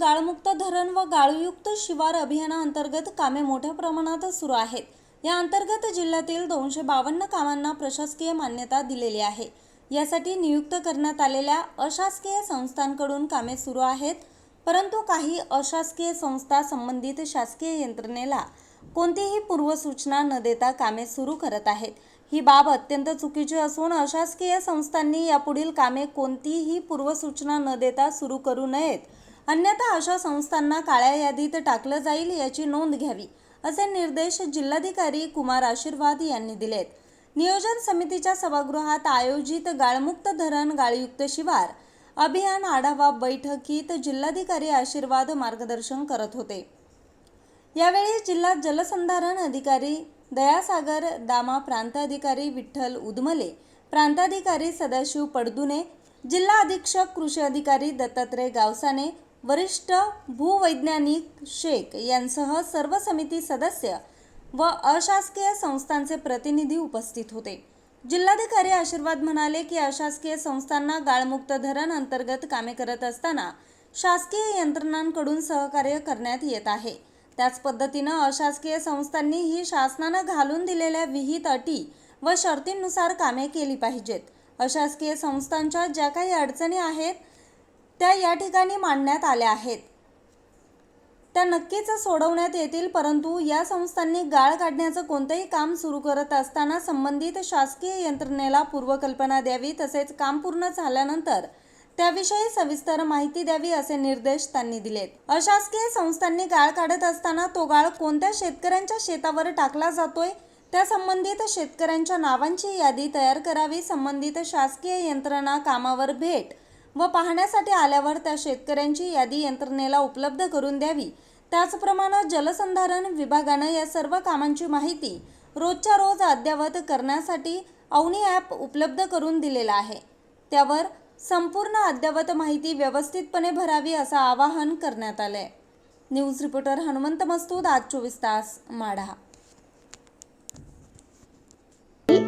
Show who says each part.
Speaker 1: गाळमुक्त धरण व गाळयुक्त शिवार अभियानाअंतर्गत कामे मोठ्या प्रमाणात सुरू आहेत. या अंतर्गत जिल्ह्यातील दोनशे बावन्न कामांना प्रशासकीय मान्यता दिलेली आहे. यासाठी नियुक्त करण्यात आलेल्या अशासकीय संस्थांकडून कामे सुरू आहेत परंतु काही अशासकीय संस्था संबंधित शासकीय यंत्रणेला कोणतीही पूर्वसूचना न देता कामे सुरू करत आहेत. ही बाब अत्यंत चुकीची असून अशासकीय संस्थांनी यापुढील कामे कोणतीही पूर्वसूचना न देता सुरू करू नयेत अन्यथा अशा संस्थांना काळ्या यादीत टाकलं जाईल याची नोंद घ्यावी असे निर्देश जिल्हाधिकारी कुमार आशीर्वाद यांनी दिलेत. नियोजन समितीच्या सभागृहात आयोजित गाळमुक्त धरण गाळयुक्त शिवार अभियान आढावा बैठकीत जिल्हाधिकारी आशीर्वाद मार्गदर्शन करत होते. यावेळी जिल्हा जलसंधारण अधिकारी दयासागर दामा प्रांताधिकारी विठ्ठल उदमले प्रांताधिकारी सदाशिव पडदुने जिल्हा अधीक्षक कृषी अधिकारी दत्तात्रय गावसाने वरिष्ठ भूवैज्ञानिक शेख यांसह सर्व समिती सदस्य व अशासकीय संस्थांचे प्रतिनिधी उपस्थित होते. जिल्हाधिकारी आशीर्वाद म्हणाले की अशासकीय संस्थांना गाळमुक्त धरण अंतर्गत कामे करत असताना शासकीय यंत्रणांकडून सहकार्य करण्यात येत आहे. त्याच पद्धतीनं अशासकीय संस्थांनी ही शासनानं घालून दिलेल्या विहित अटी व शर्तींनुसार कामे केली पाहिजेत. अशासकीय संस्थांच्या ज्या काही अडचणी आहेत त्या या ठिकाणी मांडण्यात आल्या आहेत. त्या नक्कीच सोडवण्यात येतील परंतु या संस्थांनी गाळ काढण्याचं कोणतंही काम सुरू करत असताना संबंधित शासकीय यंत्रणेला पूर्वकल्पना द्यावी तसेच काम पूर्ण झाल्यानंतर त्याविषयी सविस्तर माहिती द्यावी असे निर्देश त्यांनी दिलेत. अशासकीय संस्थांनी गाळ काढत असताना तो गाळ कोणत्या शेतकऱ्यांच्या शेतावर टाकला जातोय त्या संबंधित शेतकऱ्यांच्या नावांची यादी तयार करावी संबंधित शासकीय यंत्रणा कामावर भेट व पाहण्यासाठी आल्यावर त्या शेतकऱ्यांची यादी यंत्रणेला उपलब्ध करून द्यावी. त्याचप्रमाणे जलसंधारण विभागानं या सर्व कामांची माहिती रोजच्या रोज अद्ययावत करण्यासाठी अवनी ॲप उपलब्ध करून दिलेला आहे. त्यावर संपूर्ण अद्ययावत माहिती व्यवस्थितपणे भरावी असं आवाहन करण्यात आलंय. न्यूज रिपोर्टर हनुमंत मस्तूद आज चोवीस तास माढा.